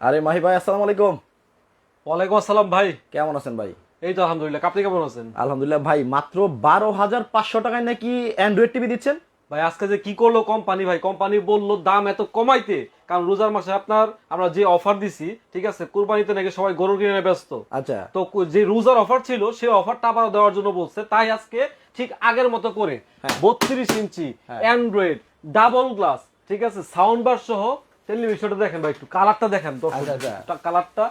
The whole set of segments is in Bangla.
আরে মাহি ভাই আসসালামু আলাইকুম। ওয়ালাইকুম আসসালাম ভাই। কেমন আছেন ভাই? এই তো আলহামদুলিল্লাহ আপনি কেমন আছেন? আলহামদুলিল্লাহ ভাই মাত্র বারো হাজার পাঁচশো টাকায় নাকি অ্যান্ড্রয়েড টিভি দিচ্ছেন? ভাই আজকে যে কি করল কোম্পানি ভাই? কোম্পানি বলল দাম এত কমাইতে কারণ রোজার মাসে আপনার আমরা যে অফার দিছি ঠিক আছে কুরবানিতে নাকি সবাই গরু কিনে ব্যস্ত। আচ্ছা। তো যে রোজার অফার ছিল সেই অফারটা আবার দেওয়ার জন্য বলছে তাই আজকে ঠিক আগের মতো করে বত্রিশ ইঞ্চি অ্যান্ড্রয়েড ডাবল গ্লাস ঠিক আছে সাউন্ড বার সহ টেলিভিশনটা দেখেন ভাই একটু কালারটা দেখেন আচ্ছা, আচ্ছা। কালারটা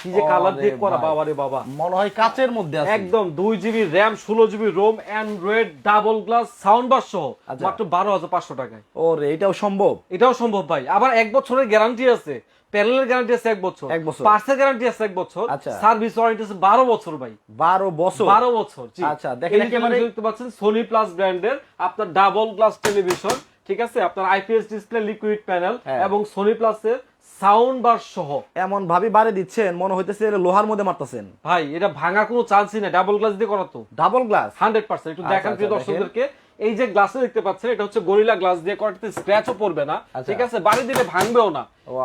কি যে কালার দিয়ে করা বাবা রে বাবা মনে হয় কাচের মধ্যে আছে একদম জিবি র্যাম ষোলো GB ROM Android double glass sound bar সহ আচ্ছা। মাত্র বারো হাজার পাঁচশো টাকায় ওরে এটাও সম্ভব এটাও সম্ভব ভাই আবার এক বছরের গ্যারান্টি আছে প্যানেলের গ্যারান্টি আছে এক বছর এক বছর। পার্সের গ্যারান্টি আছে এক বছর। সার্ভিস ওয়ারেন্টি আছে বারো বছর ভাই বারো বছর বারো বছর জি। আচ্ছা, দেখেন একেবারে- দেখতে পাচ্ছেন সোনি প্লাস ব্র্যান্ডের আপনার ডাবল গ্লাস টেলিভিশন ঠিক আছে? আপনার আইপিএস ডিসপ্লে লিকুইড প্যানেল। এবং সোনি প্লাসের সাউন্ড বার সহ। এমন ভাবি বাড়ি দিচ্ছেন মনে হইতেছে এটা লোহার মধ্যে মারতেছেন। ভাই এটা ভাঙার কোনো চান্সই না ডাবল গ্লাস দিয়ে করা তো। ডাবল গ্লাস হান্ড্রেড পার্সেন্ট একটু আচ্ছা, দেখান প্রিয় আচ্ছা, দর্শকদেরকে। এই যে গ্লাসে দেখতে পাচ্ছেন এটা হচ্ছে গরিলা গ্লাস দিয়ে করাতে স্ক্র্যাচও পড়বে না। আচ্ছা। ঠিক আছে? বাড়ি দিলে ভাঙবেও না।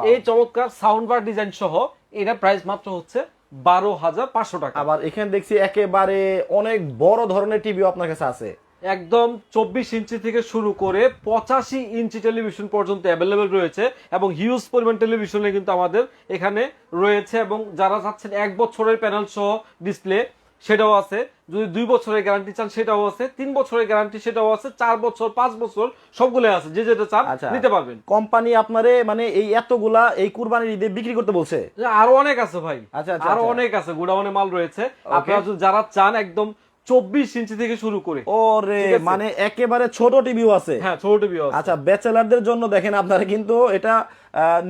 এই চমৎকার সাউন্ড বার ডিজাইন সহ এটা প্রাইস মাত্র হচ্ছে বারো হাজার পাঁচশো টাকা। আবার এখানে দেখছি একেবারে অনেক বড় ধরনের টিভিও আপনার কাছে আছে। একদম চব্বিশ ইঞ্চি থেকে শুরু করে পঁচাশি ইঞ্চি টেলিভিশন পর্যন্ত অ্যাভেলেবেল রয়েছে এবং হিউজ পরিমাণ টেলিভিশনে কিন্তু আমাদের এখানে রয়েছে এবং যারা চাচ্ছেন এক বছরের প্যানেল সহ ডিসপ্লে সেটাও আছে। যদি দুই বছরের গ্যারান্টি চান সেটাও আছে। তিন বছরের গ্যারান্টি সেটাও আছে। চার বছর পাঁচ বছর সবগুলো আছে। যে যেটা চান আচ্ছা। নিতে পারবেন। কোম্পানি আপনারে মানে এই এতগুলা এই কুরবানির ঈদে বিক্রি করতে বলছে? আরও অনেক আছে ভাই। আচ্ছা, আচ্ছা, আরও আচ্ছা। অনেক আছে। গোডাউনে মাল রয়েছে। আপনারা যারা চান একদম চব্বিশ ইঞ্চি থেকে শুরু করে। ওরে মানে একেবারে ছোট টিভিও আছে। হ্যাঁ ছোট টিভি আচ্ছা ব্যাচেলারদের জন্য দেখেন আপনারা কিন্তু এটা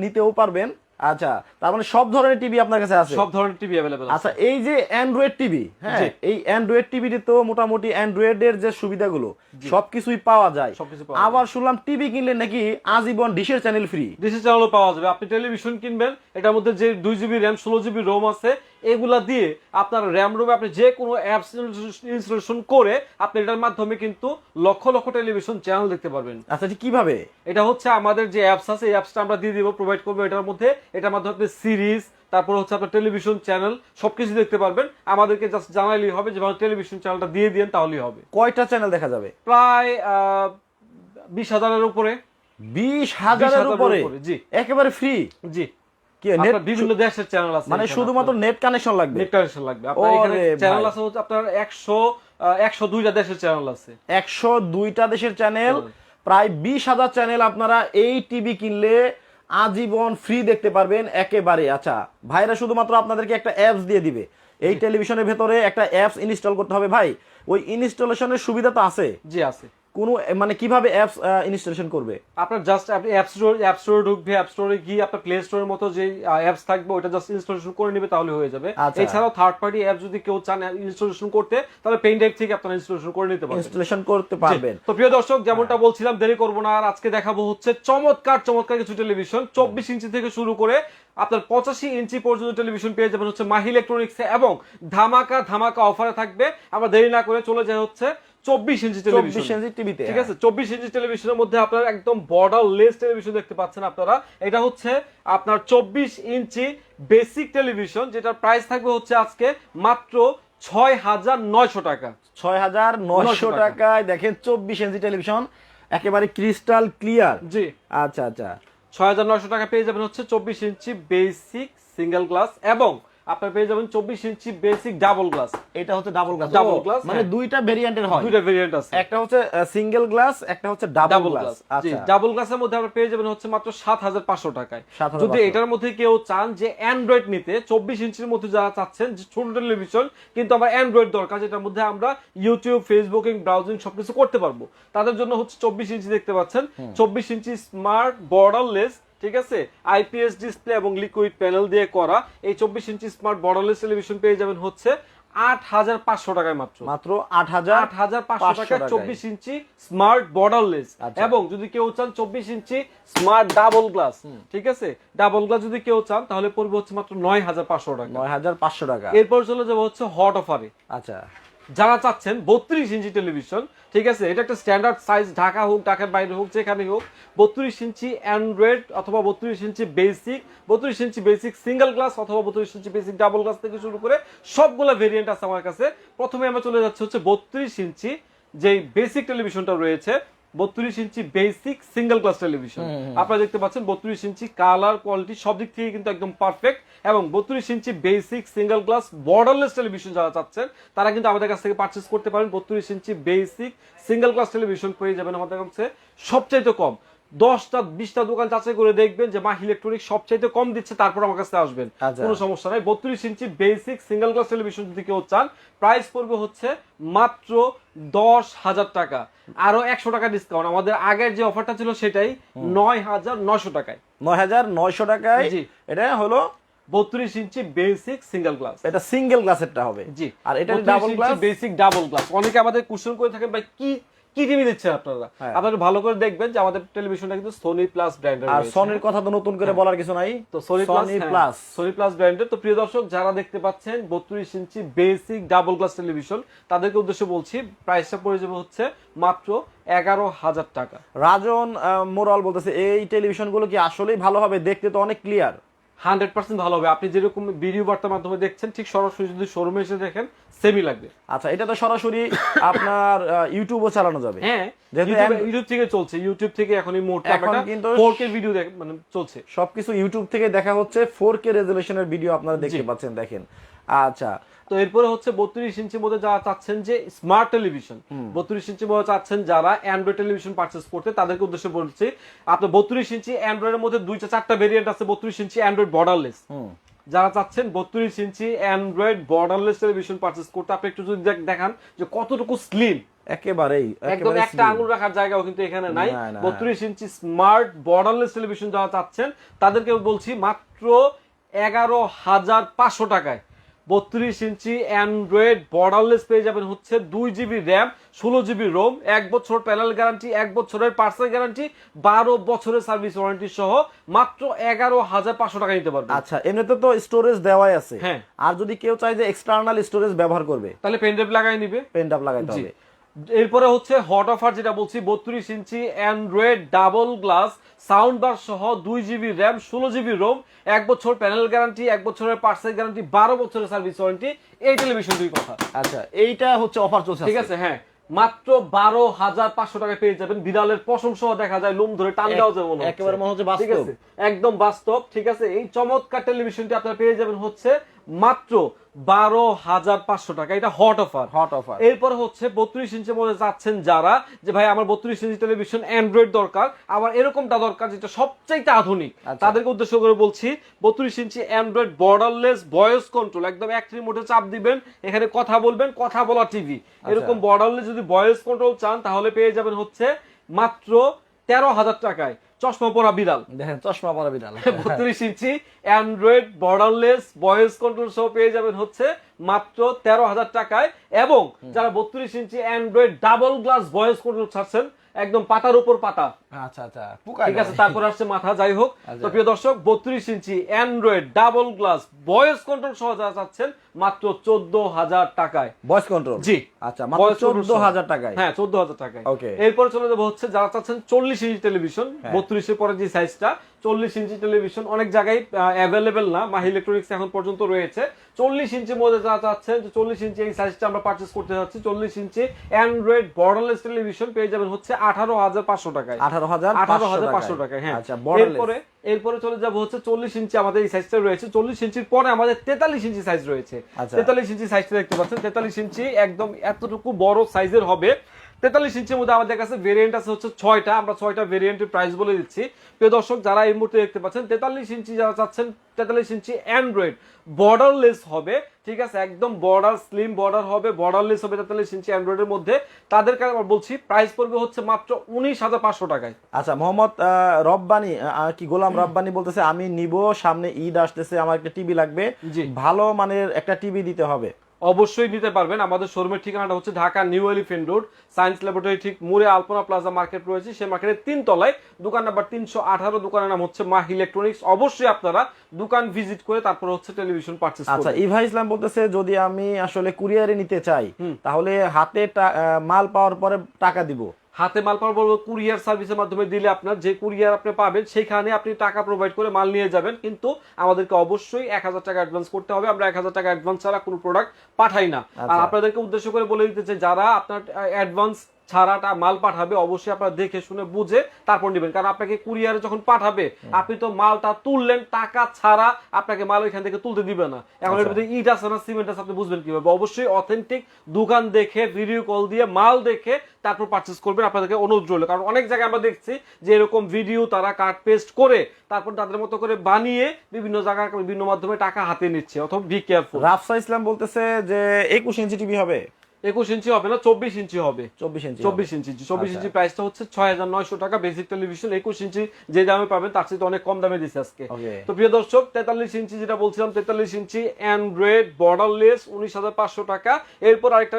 নিতেও পারবেন। আচ্ছা তার মানে সব ধরনের টিভি আপনার কাছে আছে? সব ধরনের টিভি আছে। আচ্ছা এই যে অ্যান্ড্রয়েড টিভি হ্যাঁ। এই অ্যান্ড্রয়েড টিভিতে তো মোটামুটি অ্যান্ড্রয়েডের যে সুবিধাগুলো সবকিছুই পাওয়া যায়। আবার শুনলাম টিভি কিনলে নাকি আজীবন ডিশের চ্যানেল ফ্রি ডিসি চ্যানেলও পাওয়া যাবে। আপনি টেলিভিশন কিনবেন এটার মধ্যে যে দুই জিবি র্যাম ষোলো জিবি রোম আছে এগুলা দিয়ে আপনার র্যাম রোমে আপনি যে কোনো অ্যাপস ইনস্টলেশন করে আপনি এটার মাধ্যমে কিন্তু লক্ষ লক্ষ টেলিভিশন চ্যানেল দেখতে পারবেন। আচ্ছা কীভাবে? এটা হচ্ছে আমাদের যে অ্যাপস আছে এই অ্যাপসটা আমরা দিয়ে দিব প্রোভাইড করব এটার মধ্যে। এটার মাধ্যমে আপনি সিরিজ তারপর হচ্ছে আপনার টেলিভিশন চ্যানেল সবকিছু দেখতে পারবেন। আমাদেরকে জাস্ট জানাইলেই হবে যে টেলিভিশন চ্যানেলটা দিয়ে দিন তাহলেই হবে। কয়টা চ্যানেল দেখা যাবে? প্রায় বিশ হাজারের উপরে। বিশ হাজারের উপরে? জি। একেবারে ফ্রি জি। বিভিন্ন দেশের চ্যানেল আছে মানে শুধুমাত্র নেট কানেকশন লাগবে। নেট কানেকশন লাগবে। আপনার এখানে চ্যানেল আছে হচ্ছে আপনার একশো একশো দুইটা দেশের চ্যানেল আছে। একশো দুইটা দেশের চ্যানেল প্রায় বিশ হাজার চ্যানেল আপনারা এই টিভি কিনলে আজীবন ফ্রি দেখতে পারবেন একেবারে। আচ্ছা ভাইরা শুধুমাত্র আপনাদেরকে একটা অ্যাপস দিয়ে দিবে। এই টেলিভিশনের ভেতরে একটা অ্যাপস ইনস্টল করতে হবে। ভাই ওই ইনস্টলেশনের সুবিধা তো আছে। জি আছে। কোনো মানে কীভাবে অ্যাপস ইনস্টলেশন করবে? আপনার জাস্ট আপনি অ্যাপ স্টোর অ্যাপ স্টোরে ঢুকবে অ্যাপ স্টোরে গিয়ে আপনার প্লে স্টোরের মতো যে অ্যাপস থাকবে ওটা জাস্ট ইনস্টলেশন করে নেবে তাহলে হয়ে যাবে। আচ্ছা। এছাড়াও থার্ড পার্টি অ্যাপ যদি কেউ চান ইনস্টলেশন করতে তাহলে পেন ড্রাইভ থেকে আপনারা ইনস্টলেশন করে নিতে পারবেন। ইনস্টলেশন করতে পারবেন। তো প্রিয় দর্শক যেমনটা বলছিলাম দেরি করব না আর আজকে দেখাবো হচ্ছে চমৎকার চমৎকার কিছু টেলিভিশন চব্বিশ ইঞ্চি থেকে শুরু করে আপনার পঁচাশি ইঞ্চি পর্যন্ত টেলিভিশন পেয়ে যাবেন হচ্ছে মাহি ইলেকট্রনিক্সে এবং ধামাকা ধামাকা অফারে থাকবে। আমরা দেরি না করে চলে যায় হচ্ছে চব্বিশ ইঞ্চি চব্বিশ টেলিভিশন ইঞ্চি টিভিতে ঠিক আছে চব্বিশ ইঞ্চি টেলিভিশনের মধ্যে আপনার একদম বর্ডার লেস টেলিভিশন দেখতে পাচ্ছেন আপনারা। এটা হচ্ছে আপনার চব্বিশ ইঞ্চি বেসিক টেলিভিশন যেটার প্রাইস থাকবে হচ্ছে আজকে মাত্র ছয় হাজার নয়শো টাকা। ছয় হাজার নয়শো টাকায় দেখেন চব্বিশ ইঞ্চি টেলিভিশন একেবারে ক্রিস্টাল ক্লিয়ার জি। আচ্ছা আচ্ছা। ছয় হাজার নয়শো টাকা পেয়ে যাবেন হচ্ছে চব্বিশ ইঞ্চি বেসিক সিঙ্গেল গ্লাস এবং আপনার পেয়ে যাবেন চব্বিশ ইঞ্চি বেসিক ডাবল গ্লাস এটা হচ্ছে ডাবল গ্লাস Double glass, মানে হ্যাঁ। দুইটা ভেরিয়েন্টের হয়। দুইটা ভেরিয়েন্ট আছে। একটা হচ্ছে সিঙ্গেল গ্লাস একটা হচ্ছে ডাবল ডাবল গ্লাস গ্লাস আচ্ছা। ডাবল গ্লাসের মধ্যে আপনি পেয়ে যাবেন হচ্ছে মাত্র সাত হাজার পাঁচশো টাকায়। যদি এটার মধ্যে কেউ চান যে অ্যান্ড্রয়েড নিতে চব্বিশ ইঞ্চির মধ্যে যারা চাচ্ছেন যে ছোট টেলিভিশন কিন্তু আমার অ্যান্ড্রয়েড দরকার যেটার মধ্যে আমরা ইউটিউব ফেসবুকিং ব্রাউজিং সবকিছু করতে পারব। তাদের জন্য হচ্ছে চব্বিশ ইঞ্চি দেখতে পাচ্ছেন। চব্বিশ ইঞ্চি স্মার্ট বর্ডারলেস ঠিক আছে? আইপিএস ডিসপ্লে এবং লিকুইড প্যানেল দিয়ে করা এই চব্বিশ ইঞ্চি স্মার্ট বর্ডারলেস টেলিভিশন পেয়ে যাবেন হচ্ছে আট হাজার পাঁচশো টাকায় মাত্র। মাত্র আট হাজার আট হাজার পাঁচশো টাকায়। চব্বিশ ইঞ্চি স্মার্ট বর্ডারলেস আচ্ছা। এবং যদি কেউ চান চব্বিশ ইঞ্চি স্মার্ট ডাবল গ্লাস ঠিক আছে? ডাবল গ্লাস যদি কেউ চান তাহলে পড়বে হচ্ছে মাত্র নয় হাজার পাঁচশো টাকা। নয় হাজার পাঁচশো টাকা। এরপর চলে যাব হচ্ছে হট অফারে আচ্ছা। যারা চাচ্ছেন বত্রিশ ইঞ্চি টেলিভিশন, ঠিক আছে, এটা একটা স্ট্যান্ডার্ড সাইজ ঢাকা হোক, ঢাকার বাইরে হোক, যেখানে হোক, বত্রিশ ইঞ্চি অ্যান্ড্রয়েড অথবা বত্রিশ ইঞ্চি বেসিক বত্রিশ ইঞ্চি বেসিক সিঙ্গেল গ্লাস অথবা বত্রিশ ইঞ্চি বেসিক ডাবল গ্লাস থেকে শুরু করে সবগুলো ভেরিয়েন্ট আছে আমার কাছে। প্রথমে আমরা চলে যাচ্ছে হচ্ছে বত্রিশ ইঞ্চি যে বেসিক টেলিভিশনটা রয়েছে বত্রিশ inch basic single class television আপনারা দেখতে পাচ্ছেন বত্রিশ ইঞ্চি কালার কোয়ালিটি সব দিক থেকে কিন্তু একদম পারফেক্ট এবং বত্রিশ inch basic single class borderless television যারা চাচ্ছেন তারা কিন্তু আমাদের কাছ থেকে পারচেস করতে পারেন। বত্রিশ inch basic single class television পেয়ে যাবেন আমাদের কাছে। সবচাইতে কম দশটা বিশটা দোকান যাচাই করে দেখবেন যে মা ইলেকট্রনিক সবচাইতে কম দিচ্ছে তারপর আমার কাছে আসবেন। আচ্ছা। কোনো সমস্যা নাই। বত্রিশ inch basic single glass television যদি কেউ চান প্রাইস পড়বে হচ্ছে মাত্র দশ হাজার টাকা। আরও একশো টাকা ডিসকাউন্ট আমাদের আগের যে অফারটা ছিল সেটাই নয় হাজার নয়শো টাকায়। নয় হাজার নয়শো টাকায় জি। এটা হলো বত্রিশ ইঞ্চি বেসিক সিঙ্গেল গ্লাস এটা সিঙ্গেল গ্লাসেরটা হবে। জি। আর এটা double glass basic double glass অনেকে আমাদের কোশ্চেন করে থাকেন ভাই কি কি টিভি দিচ্ছেন আপনারা। হ্যাঁ। আপনারা ভালো করে দেখবেন যে আমাদের টেলিভিশনটা কিন্তু সোনি প্লাস ব্র্যান্ডের আর সনির কথা তো নতুন করে বলার কিছু নাই। তো সোনি প্লাস সোনি প্লাস ব্র্যান্ডের তো প্রিয় দর্শক যারা দেখতে পাচ্ছেন বত্রিশ inch basic double glass television তাদেরকে উদ্দেশ্যে বলছি প্রাইসটা পড়ে যাবে হচ্ছে মাত্র এগারো হাজার টাকা। রাজন মোরাল বলতেছে এই টেলিভিশনগুলো কি আসলেই ভালো হবে? দেখতে তো অনেক ক্লিয়ার হান্ড্রেড পার্সেন্ট ভালো হবে। আপনি যেরকম ভিডিও বার্তার মাধ্যমে দেখছেন ঠিক সরাসরি যদি শোরুমে এসে দেখেন সেমই লাগবে। আচ্ছা এটা তো সরাসরি আপনার ইউটিউবও চালানো যাবে। হ্যাঁ যেহেতু ইউটিউব থেকে চলছে। ইউটিউব থেকে এখন এই মোট এখন কিন্তু- ফোর কে ভিডিও মানে চলছে। সবকিছু ইউটিউব থেকে দেখা হচ্ছে। ফোর কে রেজলিউশনের ভিডিও আপনারা দেখতে পাচ্ছেন দেখেন। আচ্ছা তো এরপরে হচ্ছে বত্রিশ ইঞ্চির মধ্যে যারা চাচ্ছেন যে স্মার্ট টেলিভিশন বত্রিশ ইঞ্চির মধ্যে চাচ্ছেন যারা অ্যান্ড্রয়েড টেলিভিশন পারচেস করতে তাদেরকে উদ্দেশ্যে বলছি আপনার বত্রিশ ইঞ্চি অ্যান্ড্রয়েডের মধ্যে দুইটা চারটা ভেরিয়েন্ট আছে বত্রিশ ইঞ্চি অ্যান্ড্রয়েড বর্ডারলেস যারা চাচ্ছেন বত্রিশ inch Android borderless television purchase করতে আপনি একটু যদি দেখ- দেখান যে কতটুকু স্লিম একেবারেই একদম একটা। আঙুল রাখার জায়গাও কিন্তু এখানে নাই। বত্রিশ ইঞ্চি স্মার্ট বর্ডারলেস টেলিভিশন যারা চাচ্ছেন তাদেরকে বলছি মাত্র এগারো হাজার পাঁচশো টাকায়। বত্রিশ ইঞ্চি অ্যান্ড্রয়েড বর্ডারলেস পেয়ে যাবেন হচ্ছে দুই জিবি র্যাম ষোলো জিবি রোম এক বছর প্যানেল গ্যারান্টি এক বছরের পার্সেল গ্যারান্টি বারো বছরের সার্ভিস ওয়ারেন্টি সহ মাত্র এগারো হাজার পাঁচশো টাকা নিতে পারবেন। আচ্ছা এমনিতে তো স্টোরেজ দেওয়াই আছে। হ্যাঁ। আর যদি কেউ চায় যে এক্সটার্নাল স্টোরেজ ব্যবহার করবে তাহলে পেনড্রাইভ লাগাই নিবে। পেন ড্রাইভ লাগাইতে হবে। এরপরে হচ্ছে হট অফার যেটা বলছি বত্রিশ inch Android double glass sound bar সহ দুই জিবি র্যাম ষোলো জিবি রোম এক বছর প্যানেল গ্যারান্টি এক বছরের পার্সেল গ্যারান্টি বারো বছরের সার্ভিস ওয়ারেন্টি এই টেলিভিশন দুই কথা। আচ্ছা এইটা হচ্ছে অফার চলছে ঠিক আছে হ্যাঁ মাত্র বারো হাজার পাঁচশো টাকা পেয়ে যাবেন। বিড়ালের পশম সহ দেখা যায় লোম ধরে টান দেওয়া যাবে মনে একেবারে মনে হচ্ছে বাস্তব। একদম বাস্তব ঠিক আছে। এই চমৎকার টেলিভিশনটি আপনারা পেয়ে যাবেন হচ্ছে মাত্র বারো হাজার পাঁচশো টাকা। এটা হট অফার হট অফার এরপরে হচ্ছে বত্রিশ ইঞ্চের মধ্যে যাচ্ছেন যারা যে ভাই আমার বত্রিশ ইঞ্চি টেলিভিশন অ্যান্ড্রয়েড দরকার আবার এরকমটা দরকার যেটা সবচাইতে আধুনিক। আচ্ছা। তাদেরকে উদ্দেশ্য করে বলছি বত্রিশ inch Android borderless voice control একদম এক রিমোটে চাপ দিবেন এখানে কথা বলবেন কথা বলা টিভি আচ্ছা। এরকম বর্ডারলেস যদি ভয়েস কন্ট্রোল চান তাহলে পেয়ে যাবেন হচ্ছে মাত্র তেরো হাজার টাকায়। চশমা পরা বিড়াল। দেখেন চশমা পরা বিড়াল। বত্রিশ inch Android borderless voice control সহ পেয়ে যাবেন হচ্ছে মাত্র তেরো হাজার টাকায়। এবং যারা বত্রিশ inch Android double glass voice control ছাড়ছেন একদম পাতার উপর পাতা। আচ্ছা আচ্ছা ঠিক আছে তারপর আসছে মাথা যাই হোক। আচ্ছা। তো প্রিয় দর্শক বত্রিশ inch Android double glass voice control সহ যারা চাচ্ছেন মাত্র চোদ্দ হাজার টাকায়। ভয়েস কন্ট্রোল জি। আচ্ছা মাত্র চোদ্দ। হাজার টাকায়? হ্যাঁ চোদ্দ হাজার টাকায়। ওকে এরপরে চলে যাব হচ্ছে যারা চাচ্ছেন চল্লিশ ইঞ্চি টেলিভিশন হ্যাঁ। বত্রিশের পরে যে সাইজটা চল্লিশ ইঞ্চি টেলিভিশন অনেক জায়গায় অ্যাভেলেবেল না মাহি ইলেকট্রনিক্স এখন পর্যন্ত রয়েছে। চল্লিশ ইঞ্চির মধ্যে যারা চাচ্ছেন যে চল্লিশ ইঞ্চি এই সাইজটা আমরা পারচেস করতে যাচ্ছি চল্লিশ ইঞ্চি অ্যান্ড্রয়েড বর্ডারলেস টেলিভিশন পেয়ে যাবেন হচ্ছে আঠারো হাজার পাঁচশো টাকায়। আঠারো হাজার আঠারো হাজার পাঁচশো টাকায় হ্যাঁ। আচ্ছা। এরপরে এরপরে চলে যাব হচ্ছে চল্লিশ ইঞ্চি আমাদের এই সাইজটা রয়েছে চল্লিশ ইঞ্চির পরে আমাদের তেতাল্লিশ ইঞ্চি সাইজ রয়েছে। আচ্ছা। তেতাল্লিশ ইঞ্চি সাইজটা দেখতে পাচ্ছেন তেতাল্লিশ ইঞ্চি একদম এতটুকু বড় সাইজের হবে। তেতাল্লিশ ইঞ্চির মধ্যে আমাদের কাছে ভেরিয়েন্ট আছে হচ্ছে ছয়টা। আমরা ছয়টা ভেরিয়েন্টের প্রাইস বলে দিচ্ছি। প্রিয় দর্শক যারা এই মুহূর্তে দেখতে পাচ্ছেন তেতাল্লিশ ইঞ্চি যারা চাচ্ছেন তেতাল্লিশ ইঞ্চি অ্যান্ড্রয়েড বর্ডারলেস হবে ঠিক আছে? একদম বর্ডার স্লিম বর্ডার হবে বর্ডারলেস হবে তেতাল্লিশ ইঞ্চি অ্যান্ড্রয়েডের মধ্যে। তাদের তাদেরকে আমরা বলছি প্রাইস পড়বে হচ্ছে মাত্র উনিশ হাজার পাঁচশো টাকায়। আচ্ছা মোহাম্মদ রব্বানি কি গোলাম রব্বানি বলতেছে আমি নিব সামনে ঈদ আসতেছে আমার একটা টিভি লাগবে। ভালো মানের একটা টিভি দিতে হবে। অবশ্যই নিতে পারবেন। আমাদের শোরুমের ঠিকানাটা হচ্ছে Dhaka new elephant road science laboratory ঠিক মুরে আলপনা প্লাজা মার্কেট রয়েছে। সেই মার্কেটের তিন তলায় দোকান নাম্বার তিনশো আঠারো দোকানের নাম হচ্ছে মাহ ইলেকট্রনিক্স। অবশ্যই আপনারা দোকান ভিজিট করে তারপর হচ্ছে টেলিভিশন পার্চেস আচ্ছা ইভা ইসলাম বলতেছে যদি আমি আসলে কুরিয়ারে নিতে চাই তাহলে হাতে মাল পাওয়ার পরে টাকা দিব। হাতে মাল পাওয়ার বলব কুরিয়ার সার্ভিসের মাধ্যমে দিলে আপনার যে কুরিয়ার আপনি পাবেন সেখানে আপনি টাকা প্রোভাইড করে মাল নিয়ে যাবেন। কিন্তু আমাদেরকে অবশ্যই এক হাজার টাকা অ্যাডভান্স করতে হবে। আমরা এক হাজার টাকা অ্যাডভান্স ছাড়া কোনো প্রোডাক্ট পাঠাই না। আর আচ্ছা। আপনাদেরকে উদ্দেশ্য করে বলে দিতে চাই যারা আপনার অ্যাডভান্স ছাড়াটা মাল পাঠাবে অবশ্যই আপনারা দেখে শুনে বুঝে তারপর নেবেন। কারণ আপনাকে কুরিয়ারে যখন পাঠাবে আপনি তো মালটা তুললেন টাকা ছাড়া আপনাকে মাল ওইখান থেকে তুলতে দিবে না। এখন এর ভিতরে ইট আছে না সিমেন্ট আছে আপনি বুঝবেন কীভাবে? অবশ্যই অথেন্টিক দোকান দেখে ভিডিও কল দিয়ে মাল দেখে তারপর পারচেস করবেন আপনাদেরকে অনুরোধ রইল। কারণ অনেক জায়গায় আমরা দেখছি যে এরকম ভিডিও তারা কাট পেস্ট করে তারপর তাদের মতো করে বানিয়ে বিভিন্ন জায়গায় বিভিন্ন মাধ্যমে টাকা হাতে নিচ্ছে। অথবা বি কেয়ারফুল রাফসা ইসলাম বলতেছে যে একুশ ইঞ্চি টিভি হবে। একুশ ইঞ্চি হবে না চব্বিশ ইঞ্চি হবে। চব্বিশ ইঞ্চি চব্বিশ ইঞ্চি চব্বিশ আচ্ছা। ইঞ্চি প্রাইসটা হচ্ছে ছয় হাজার নয়শো টাকা বেসিক টেলিভিশন একুশ ইঞ্চি যে দামে পাবেন তার চেয়ে অনেক কম দামে দিচ্ছে আজকে। তো প্রিয় দর্শক তেতাল্লিশ ইঞ্চি যেটা বলছিলাম তেতাল্লিশ ইঞ্চি অ্যান্ড্রয়েড বর্ডারলেস উনিশ হাজার পাঁচশো টাকা। এরপর আরেকটা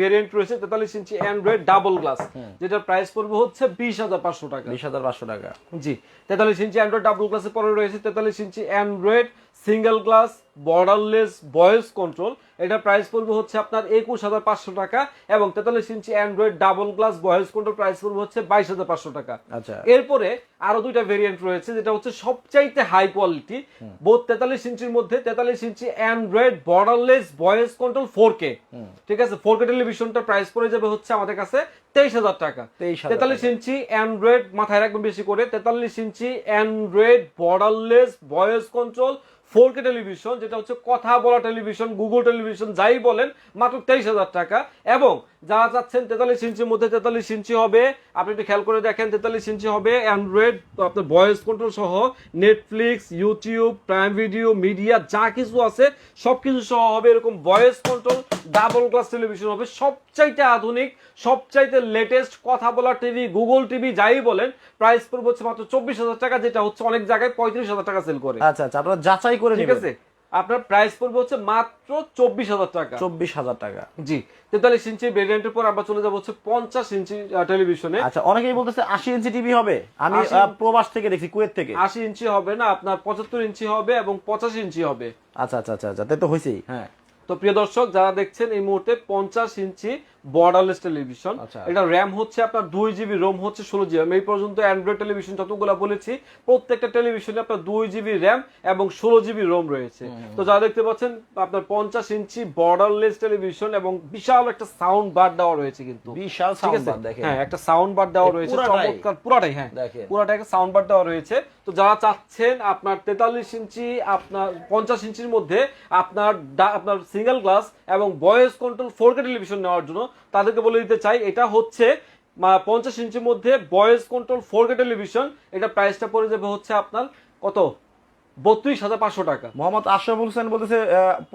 ভেরিয়েন্ট রয়েছে তেতাল্লিশ ইঞ্চি অ্যান্ড্রয়েড ডাবল গ্লাস যেটার প্রাইস পড়বে হচ্ছে বিশ হাজার পাঁচশো টাকা। বিশ হাজার পাঁচশো টাকা। জি তেতাল্লিশ ইঞ্চি অ্যান্ড্রয়েড ডাবল গ্লাসের পরে রয়েছে তেতাল্লিশ inch Android single glass borderless voice control. এটা প্রাইস পড়বে হচ্ছে আপনার একুশ হাজার পাঁচশো টাকা এবং তেতাল্লিশ inch Android double glass voice control price পড়বে হচ্ছে বাইশ হাজার পাঁচশো টাকা। আচ্ছা। এরপরে আরও দুইটা ভেরিয়েন্ট রয়েছে যেটা হচ্ছে সবচাইতে হাই কোয়ালিটি বোধ তেতাল্লিশ ইঞ্চির মধ্যে তেতাল্লিশ inch Android borderless voice control four K ঠিক আছে? ফোর কে টেলিভিশনটা প্রাইস পড়ে যাবে হচ্ছে আমাদের কাছে তেইশ হাজার টাকা। তেতাল্লিশ ইঞ্চি অ্যান্ড্রয়েড মাথায় রাখবেন বেশি করে তেতাল্লিশ inch Android borderless voice control four K television যেটা হচ্ছে কথা বলা টেলিভিশন গুগল টেলিভিশন যাই বলেন মাত্র তেইশ হাজার টাকা। এবং যারা চাচ্ছেন তেতাল্লিশ ইঞ্চির মধ্যে তেতাল্লিশ ইঞ্চি হবে আপনি একটু খেয়াল করে দেখেন তেতাল্লিশ ইঞ্চি হবে অ্যান্ড্রয়েড আপনার ভয়েস কন্ট্রোল সহ Netflix YouTube prime video media যা কিছু আছে সব কিছু সহ হবে এরকম voice control double glass television হবে। সবচাইতে আধুনিক সবচাইতে লেটেস্ট কথা বলা টিভি গুগল টিভি যাই বলেন প্রাইস পড়বে হচ্ছে মাত্র চব্বিশ হাজার টাকা যেটা হচ্ছে অনেক জায়গায় পঁয়ত্রিশ হাজার টাকা সেল করে। আচ্ছা আচ্ছা আপনারা যাচাই করে ঠিক আছে? আপনার প্রাইস পড়বে হচ্ছে মাত্র চব্বিশ হাজার টাকা। চব্বিশ হাজার টাকা। জি তেতাল্লিশ ইঞ্চি ভেরিয়েন্টের পর আমরা চলে যাব হচ্ছে পঞ্চাশ ইঞ্চি টেলিভিশনে আচ্ছা অনেকেই বলতেছে আশি ইঞ্চি টিভি হবে। আমি প্রবাস থেকে দেখছি কুয়েত থেকে। আশি ইঞ্চি হবে না আপনার পঁচাত্তর ইঞ্চি হবে এবং পঁচাশি ইঞ্চি হবে। আচ্ছা আচ্ছা আচ্ছা আচ্ছা তাই তো হয়েছেই হ্যাঁ তো প্রিয় দর্শক যারা দেখছেন এই মুহূর্তে পঞ্চাশ ইঞ্চি বর্ডারলেস টেলিভিশন আচ্ছা। এটা র্যাম হচ্ছে আপনার দুই জিবি রোম হচ্ছে ষোলো জিবি আমি এই পর্যন্ত অ্যান্ড্রয়েড টেলিভিশন যতগুলো বলেছি প্রত্যেকটা টেলিভিশনে আপনার দুই জিবি র্যাম এবং ষোলো জিবি রোম রয়েছে। তো যারা দেখতে পাচ্ছেন আপনার পঞ্চাশ ইঞ্চি বর্ডারলেস টেলিভিশন এবং বিশাল একটা সাউন্ড বার দেওয়া রয়েছে কিন্তু। বিশাল সাউন্ড বার দেখেন। হ্যাঁ একটা সাউন্ড বার দেওয়া রয়েছে চমৎকার পুরাটাই হ্যাঁ। দেখেন। পুরাটা একটা সাউন্ড বার দেওয়া রয়েছে। তো যারা চাচ্ছেন আপনার তেতাল্লিশ ইঞ্চি আপনার পঞ্চাশ ইঞ্চির মধ্যে আপনার আপনার সিঙ্গেল গ্লাস এবং voice control four K television নেওয়ার জন্য তাদেরকে বলে দিতে চাই এটা হচ্ছে পঞ্চাশ ইঞ্চির মধ্যে voice control four K television এটা প্রাইসটা পড়ে যাবে হচ্ছে আপনার কত? বত্রিশ হাজার পাঁচশো টাকা। মোহাম্মদ আশরাফুল হোসেন বলতেছে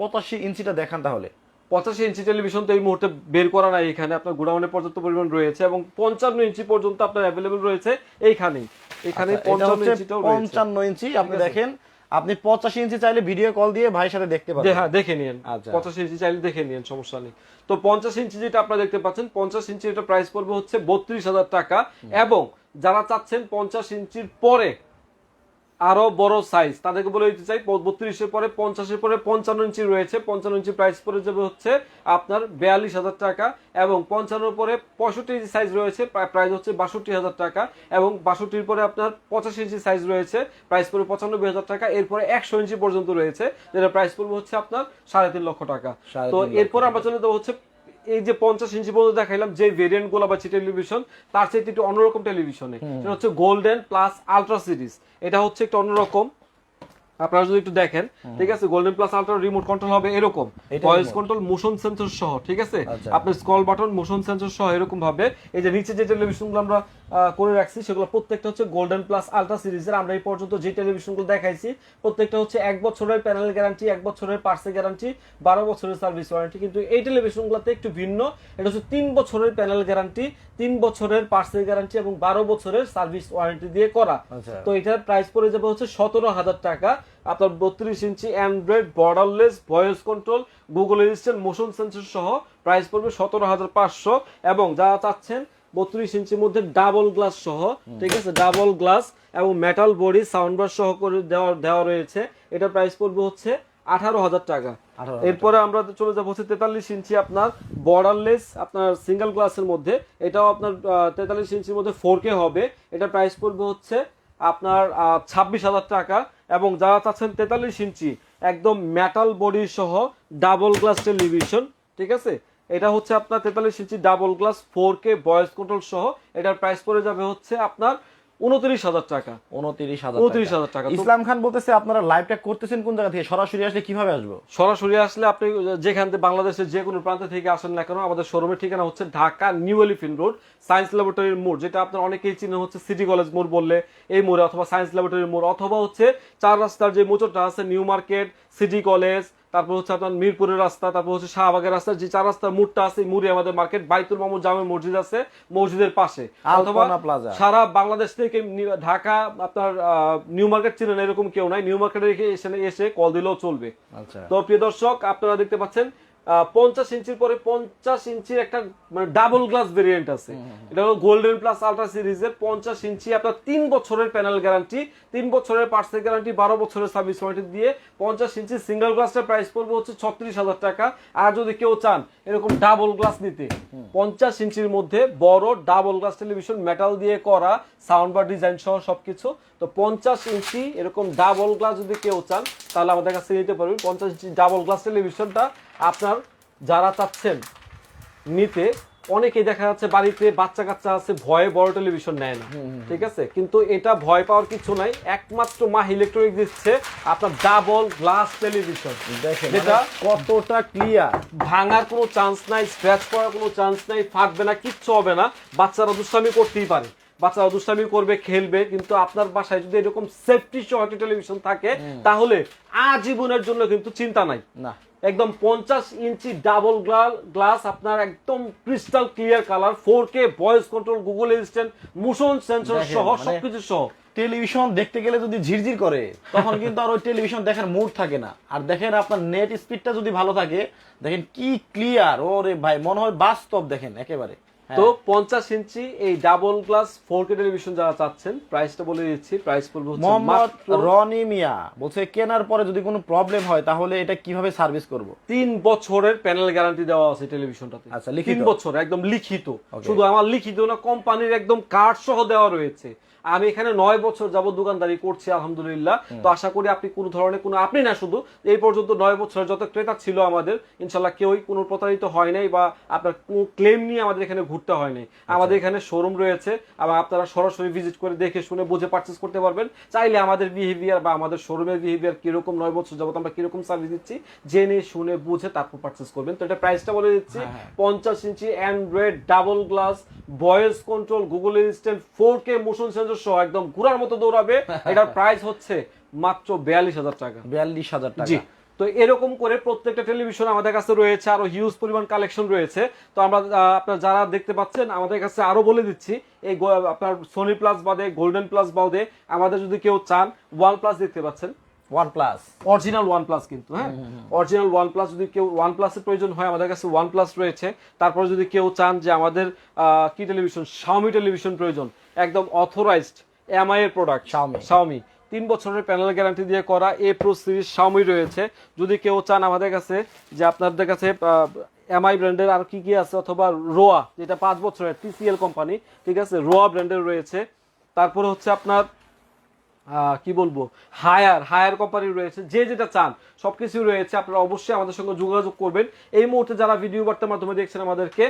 পঁচাশি ইঞ্চিটা দেখান তাহলে। পঁচাশি ইঞ্চি টেলিভিশন তো এই মুহূর্তে বের করা নাই এখানে আপনার গোডাউনে পর্যাপ্ত পরিমাণ রয়েছে এবং পঞ্চান্ন ইঞ্চি পর্যন্ত আপনার অ্যাভেলেবল রয়েছে এইখানেই। এখানে আচ্ছা, পঞ্চান্ন ইঞ্চিটাও পঞ্চান্ন ইঞ্চি আপনি দেখেন আপনি পঁচাশি ইঞ্চি চাইলে ভিডিও কল দিয়ে ভাইয়ের সাথে দেখতে পাবেন পারেন হ্যাঁ দেখে নিন আচ্ছা। পঁচাশি ইঞ্চি চাইলে দেখে নিন সমস্যা নেই। তো পঞ্চাশ ইঞ্চি যেটা আপনারা দেখতে পাচ্ছেন পঞ্চাশ ইঞ্চি এটা প্রাইস পড়বে হচ্ছে বত্রিশ হাজার টাকা। এবং যারা চাচ্ছেন পঞ্চাশ ইঞ্চির পরে আরও বড় সাইজ তাদেরকে বলে দিতে চাই বত্রিশের পরে পঞ্চাশের পরে পঞ্চান্ন ইঞ্চি রয়েছে। পঞ্চান্ন ইঞ্চি প্রাইস পড়ে যাবে হচ্ছে আপনার বিয়াল্লিশ হাজার টাকা এবং পঞ্চান্নর পরে পঁয়ষট্টি ইঞ্চি সাইজ রয়েছে প্রাইস হচ্ছে বাষট্টি হাজার টাকা এবং বাষট্টির পরে আপনার পঁচাশি ইঞ্চি সাইজ রয়েছে প্রাইস পড়বে পঁচানব্বই হাজার টাকা এরপরে একশো ইঞ্চি পর্যন্ত রয়েছে যেটা প্রাইস পড়বে হচ্ছে আপনার সাড়ে তিন লক্ষ টাকা। তো এরপর আমরা চলে যাব হচ্ছে এই যে পঞ্চাশ ইঞ্চি পর্যন্ত দেখাইলাম যে ভেরিয়েন্টগুলো বা টেলিভিশন তার চাইতে একটু অন্যরকম টেলিভিশনে সেটা হচ্ছে গোল্ডেন প্লাস আলট্রা সিরিজ এটা হচ্ছে একটু অন্যরকম। আপনারা যদি একটু দেখেন ঠিক আছে? Golden plus ultra remote control হবে এরকম। ভয়েস কন্ট্রোল মোশন সেন্সর সহ ঠিক আছে? আচ্ছা। আপনার স্ক্রল বাটন মোশন সেন্সর সহ এরকম ভাবে। এই যে নিচে যে টেলিভিশনগুলো আমরা করে রাখছি। সেগুলো প্রত্যেকটা হচ্ছে গোল্ডেন প্লাস আলট্রা সিরিজের। আমরা এই পর্যন্ত যে টেলিভিশনগুলো দেখাইছি প্রত্যেকটা হচ্ছে এক বছরের প্যানেল গ্যারান্টি এক বছরের পার্সেল গ্যারান্টি বারো বছরের সার্ভিস ওয়ারেন্টি কিন্তু এই টেলিভিশনগুলোতে একটু ভিন্ন। এটা হচ্ছে তিন বছরের প্যানেল গ্যারান্টি তিন বছরের পার্সেল গ্যারান্টি এবং বারো বছরের সার্ভিস ওয়ারেন্টি দিয়ে করা। আচ্ছা। তো এটার প্রাইস পড়ে যাবে হচ্ছে সতেরো হাজার টাকা। আপনার বত্রিশ ইঞ্চি android borderless voice control Google assistant motion sensor সহ প্রাইস পড়বে সতেরো হাজার পাঁচশো। এবং যারা চাচ্ছেন বত্রিশ ইঞ্চির মধ্যে ডাবল গ্লাস সহ ঠিক আছে? ডাবল গ্লাস এবং মেটাল বডি সাউন্ড বার সহ করে দেওয়া দেওয়া রয়েছে। এটা প্রাইস পড়বে হচ্ছে আঠারো হাজার টাকা। 18,000 এরপরে আমরা চলে যাব হচ্ছে তেতাল্লিশ ইঞ্চি আপনার বর্ডারলেস আপনার সিঙ্গেল গ্লাসের মধ্যে। এটাও আপনার তেতাল্লিশ ইঞ্চির মধ্যে ফোর কে হবে। এটা প্রাইস পড়বে হচ্ছে আপনার ছাব্বিশ হাজার টাকা। এবং যারা চাচ্ছেন তেতাল্লিশ ইঞ্চি একদম মেটাল বডি সহ ডাবল গ্লাস টেলিভিশন ঠিক আছে? এটা হচ্ছে আপনার তেতাল্লিশ ইঞ্চি double glass four K voice control সহ। এটার প্রাইস পড়ে যাবে হচ্ছে আপনার উনত্রিশ হাজার টাকা। উনত্রিশ হাজার 29,000 টাকা। ইসলাম খান বলতেছে আপনারা লাইভটা করতেছেন কোন জায়গা থেকে? সরাসরি আসলে কীভাবে আসব? সরাসরি আসলে আপনি যেখান থেকে বাংলাদেশের যে কোনো প্রান্ত থেকে আসেন না কেন আমাদের শোরুমের ঠিকানা হচ্ছে Dhaka new elephant road science ল্যাবরেটরির মোড় যেটা আপনার অনেকেই চিনে হচ্ছে সিটি কলেজ মোড় বললে এই মোড়ে অথবা সায়েন্স ল্যাবরেটরির মোড় অথবা হচ্ছে চার রাস্তার যে মোচরটা আছে নিউ মার্কেট সিটি কলেজ তারপর হচ্ছে আপনার মিরপুরের রাস্তা তারপর হচ্ছে শাহবাগের রাস্তা যে চার রাস্তার মুড়টা আছে মুড়ে আমাদের মার্কেট বাইতুল মামুদ জামে মসজিদ আছে মসজিদের পাশে। অথবা সারা বাংলাদেশ থেকে ঢাকা আপনার নিউ মার্কেট চিনেন এরকম কেউ নাই নিউ মার্কেটে এসে এসে কল দিলেও চলবে। আচ্ছা। তো প্রিয় দর্শক আপনারা দেখতে পাচ্ছেন পঞ্চাশ ইঞ্চির পরে পঞ্চাশ ইঞ্চির একটা মানে ডাবল গ্লাস ভেরিয়েন্ট আছে। এটা হলো গোল্ডেন প্লাস আলট্রা সিরিজের পঞ্চাশ ইঞ্চি আপনার তিন বছরের প্যানেল গ্যারান্টি তিন বছরের পার্সেল গ্যারান্টি বারো বছরের সার্ভিস ওয়ারেন্টি দিয়ে পঞ্চাশ ইঞ্চি সিঙ্গেল গ্লাসের প্রাইস পড়বে হচ্ছে ছত্রিশ হাজার টাকা। আর যদি কেউ চান এরকম ডাবল গ্লাস নিতে পঞ্চাশ ইঞ্চির মধ্যে বড় ডাবল গ্লাস টেলিভিশন মেটাল দিয়ে করা সাউন্ড বা ডিজাইন সহ সবকিছু তো পঞ্চাশ ইঞ্চি এরকম ডাবল গ্লাস যদি কেউ চান তাহলে আমাদের কাছে নিতে পারবেন। পঞ্চাশ ইঞ্চি ডাবল গ্লাস টেলিভিশনটা আপনার যারা চাচ্ছেন নিতে অনেকেই দেখা যাচ্ছে বাড়িতে বাচ্চা কাচ্চা আছে ভয়ে বড় টেলিভিশন নেয় না। ঠিক আছে? কিন্তু এটা ভয় পাওয়ার কিছু নাই। একমাত্র মা ইলেকট্রনিক দিচ্ছে আপনার ডাবল গ্লাস টেলিভিশন দেখেন যেটা মানে কতটা ক্লিয়ার ভাঙার কোনো চান্স নাই স্ক্র্যাচ করার কোনো চান্স নাই ফাটবে না কিচ্ছু হবে না। বাচ্চারা দুষ্টামি করতেই পারে। বাচ্চারা দুষ্টামি করবে খেলবে কিন্তু আপনার বাসায় যদি এরকম সেফটি সহ একটা টেলিভিশন থাকে তাহলে আজীবনের জন্য কিন্তু চিন্তা নাই। না। একদম পঞ্চাশ ইঞ্চি ডাবল গ্লাস আপনার একদম crystal clear colour four K voice control Google assistant motion sensor সহ মানে- সবকিছু সহ টেলিভিশন দেখতে গেলে যদি ঝিরঝির করে তখন কিন্তু আর ওই টেলিভিশন দেখার মুড থাকে না আর দেখেন আপনার নেট স্পিডটা যদি ভালো থাকে দেখেন কি ক্লিয়ার ওরে ভাই মনে হয় বাস্তব দেখেন একেবারে। তো পঞ্চাশ ইঞ্চি এই double glass four K television যারা চাচ্ছেন প্রাইসটা বলে দিচ্ছি। প্রাইস পড়বে মোহাম্মদ রনি মিয়া বলছে কেনার পরে যদি কোনো প্রবলেম হয় তাহলে এটা কীভাবে সার্ভিস করব? তিন বছরের প্যানেল গ্যারান্টি দেওয়া আছে টেলিভিশনটাতে। আচ্ছা, লিখিত? তিন বছর একদম লিখিত। শুধু আমার লিখিত না কোম্পানির একদম কার্ড সহ দেওয়া রয়েছে। আমি এখানে নয় বছর যাবত দোকানদারি করছি আলহামদুলিল্লাহ। তো আশা করি আপনি কোনো ধরনের কোনো আপনি না শুধু এই পর্যন্ত নয় বছরের যত ক্রেতা ছিল আমাদের ইনশাল্লাহ কেউই কোনো প্রতারিত হয় নাই বা আপনার ক্লেম নিয়ে আমাদের এখানে ঘুরতে হয় নাই আমাদের এখানে শোরুম রয়েছে এবং আপনারা সরাসরি ভিজিট করে দেখে শুনে বুঝে পারচেস করতে পারবেন। চাইলে আমাদের বিহেভিয়ার বা আমাদের শোরুমের বিহেভিয়ার কীরকম নয় বছর যাবত আমরা কীরকম সার্ভিস দিচ্ছি জেনে শুনে বুঝে তারপর পারচেস করবেন। তো এটা প্রাইসটা বলে দিচ্ছি পঞ্চাশ ইঞ্চি android double glass voice control Google assistant four K motion sensor সহ একদম ঘোরার মতো দৌড়াবে। এটার প্রাইস হচ্ছে মাত্র বিয়াল্লিশ হাজার টাকা। বিয়াল্লিশ হাজার টাকা। তো এরকম করে প্রত্যেকটা টেলিভিশন আমাদের কাছে রয়েছে আরও হিউজ পরিমাণ কালেকশন রয়েছে। তো আমরা আপনার যারা দেখতে পাচ্ছেন আমাদের কাছে আরও বলে দিচ্ছি এই আপনার সোনি প্লাস বাদে গোল্ডেন প্লাস বাদে আমাদের যদি কেউ চান ওয়ান প্লাস দেখতে পাচ্ছেন। One plus original one plus কিন্তু হ্যাঁ অরিজিনাল ওয়ান প্লাস যদি কেউ ওয়ান প্লাসের প্রয়োজন হয় আমাদের কাছে ওয়ান প্লাস রয়েছে। তারপরে যদি কেউ চান যে আমাদের কি টেলিভিশন শাওমি টেলিভিশন প্রয়োজন। একদম অথরাইজড এমআই এর প্রোডাক্ট Xiaomi। শাওমি তিন বছরের প্যানেল গ্যারান্টি দিয়ে করা এ প্রো সিরিজ শাওমি রয়েছে। যদি কেউ চান আমাদের কাছে যে আপনাদের কাছে এমআই ব্র্যান্ডের আর কি কি আছে অথবা রোয়া যেটা পাঁচ বছরের টিসিএল কোম্পানি ঠিক আছে? রোয়া ব্র্যান্ডের রয়েছে। তারপরে হচ্ছে আপনার কি বলব? হায়ার হায়ার কোম্পানি রয়েছে। যে যেটা চান, সবকিছু রয়েছে। আপনারা অবশ্যই আমাদের সঙ্গে যোগাযোগ করবেন। এই মুহূর্তে যারা ভিডিও বার্তার মাধ্যমে দেখছেন আমাদেরকে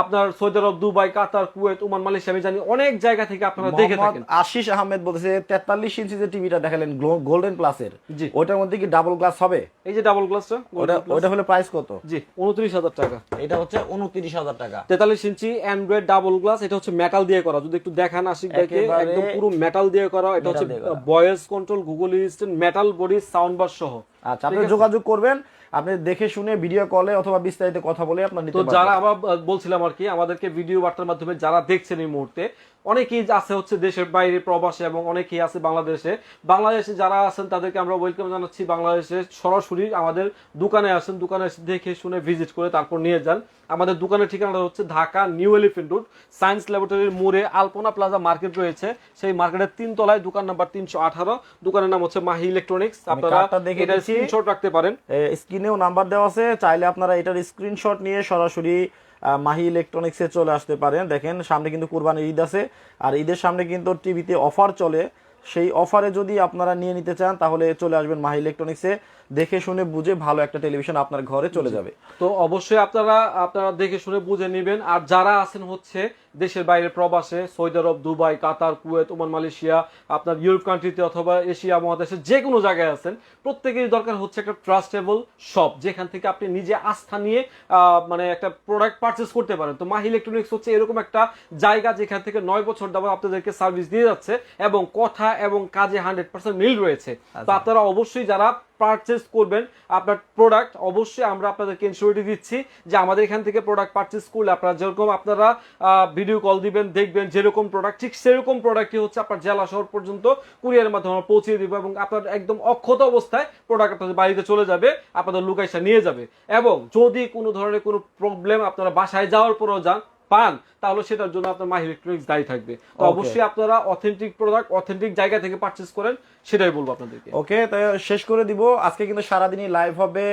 আপনার Saudi Arab Dubai Qatar Kuwait Oman Malaysia আমি জানি অনেক জায়গা থেকে আপনারা দেখে থাকেন। আশিস আহমেদ বলতেছে তেতাল্লিশ ইঞ্চি যে টিভিটা দেখালেন গোল্ডেন প্লাসের জি। ওইটার মধ্যে কি ডাবল গ্লাস হবে? এই যে ডাবল গ্লাসটা ওটা ওইটা হলে প্রাইস কত? জি উনত্রিশ হাজার টাকা। এটা হচ্ছে উনত্রিশ হাজার টাকা। তেতাল্লিশ ইঞ্চি অ্যান্ড্রয়েড ডাবল গ্লাস এটা হচ্ছে মেটাল দিয়ে করা। যদি একটু দেখান আশিক দেখে একদম পুরো মেটাল দিয়ে করা এটা হচ্ছে voice control Google assistant metal body sound bar সহ। আচ্ছা আপনি যোগাযোগ করবেন। আপনি দেখে শুনে ভিডিও কলে অথবা বিস্তারিত কথা বলে আপনার নিতে তো যারা আমরা বলছিলাম আর কি আমাদেরকে ভিডিও বার্তার মাধ্যমে যারা দেখছেন এই মুহূর্তে অনেকেই আছে হচ্ছে দেশের বাইরে প্রবাসে এবং অনেকেই আছে বাংলাদেশে। বাংলাদেশে যারা আছেন তাদেরকে আমরা ওয়েলকাম জানাচ্ছি। বাংলাদেশে সরাসরি আমাদের দোকানে আসেন দোকানে এসে দেখে শুনে ভিজিট করে তারপর নিয়ে যান। আমাদের দোকানের ঠিকানাটা হচ্ছে Dhaka new elephant road science ল্যাবরেটরির মোড়ে আলপনা প্লাজা মার্কেট রয়েছে। সেই মার্কেটের তিন তলায় দোকান নাম্বার তিনশো আঠারো। দোকানের নাম হচ্ছে মাহি ইলেকট্রনিক্স। আপনারা দেখে এটা স্ক্রিনশট রাখতে পারেন। স্ক্রিনেও নাম্বার দেওয়া আছে, চাইলে আপনারা এটার স্ক্রিনশট নিয়ে সরাসরি মাহি ইলেকট্রনিক্সে চলে আসতে পারেন। দেখেন, সামনে কিন্তু কুরবানির ঈদ আছে, আর ঈদের সামনে কিন্তু টিভিতে অফার চলে। সেই অফারে যদি আপনারা নিয়ে নিতে চান তাহলে চলে আসবেন মাহি ইলেকট্রনিক্সে। দেখে শুনে বুঝে ভালো একটা টেলিভিশন আপনার ঘরে চলে যাবে। তো অবশ্যই আপনারা আপনারা দেখে শুনে বুঝে নেবেন। আর যারা আছেন হচ্ছে দেশের বাইরে প্রবাসে Saudi Arab Dubai Qatar Kuwait Oman Malaysia আপনার ইউরোপ কান্ট্রিতে অথবা এশিয়া মহাদেশে যে কোনো জায়গায় আছেন প্রত্যেকেরই দরকার হচ্ছে একটা ট্রাস্টেবল শপ যেখান থেকে আপনি নিজে আস্থা নিয়ে মানে একটা প্রোডাক্ট পারচেস করতে পারেন। তো মাহি ইলেকট্রনিক্স হচ্ছে এরকম একটা জায়গা যেখান থেকে নয় বছর যাবত আপনাদেরকে সার্ভিস দিয়ে যাচ্ছে এবং কথা এবং কাজে হান্ড্রেড পার্সেন্ট মিল রয়েছে। তো আপনারা অবশ্যই যারা পারচেস করবেন আপনার প্রোডাক্ট অবশ্যই আমরা আপনাদেরকে ইনসিউরিটি দিচ্ছি যে আমাদের এখান থেকে প্রোডাক্ট পারচেস করলে আপনারা যেরকম আপনারা ভিডিও কল দিবেন দেখবেন যেরকম প্রোডাক্ট ঠিক সেরকম প্রোডাক্টই হচ্ছে আপনার জেলা শহর পর্যন্ত কুরিয়ারের মাধ্যমে আমরা পৌঁছে দিব এবং আপনার একদম অক্ষত অবস্থায় প্রোডাক্ট আপনাদের বাড়িতে চলে যাবে আপনাদের লুকাইসা নিয়ে যাবে। এবং যদি কোনো ধরনের কোনো প্রবলেম আপনারা বাসায় যাওয়ার পরেও যান পান তাহলে সেটার জন্য আপনার মাহি ইলেকট্রনিক্স দায়ী থাকবে। তো অবশ্যই আপনারা অথেন্টিক প্রোডাক্ট অথেন্টিক জায়গা থেকে পারচেস করেন সেটাই বলব আপনাদেরকে। ওকে তো শেষ করে দিব। আজকে কিন্তু সারাদিনই লাইভ হবে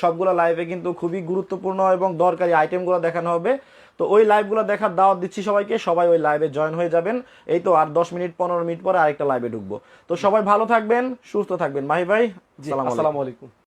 সবগুলো লাইভে কিন্তু খুবই গুরুত্বপূর্ণ এবং দরকারি আইটেমগুলো দেখানো হবে। তো ওই লাইভগুলো দেখার দাওয়াত দিচ্ছি সবাইকে সবাই ওই লাইভে জয়েন হয়ে যাবেন। এই তো আর দশ মিনিট পনেরো মিনিট পরে আরেকটা লাইভে ঢুকবো। তো সবাই ভালো থাকবেন সুস্থ থাকবেন। মাহি ভাই আসসালামু আলাইকুম।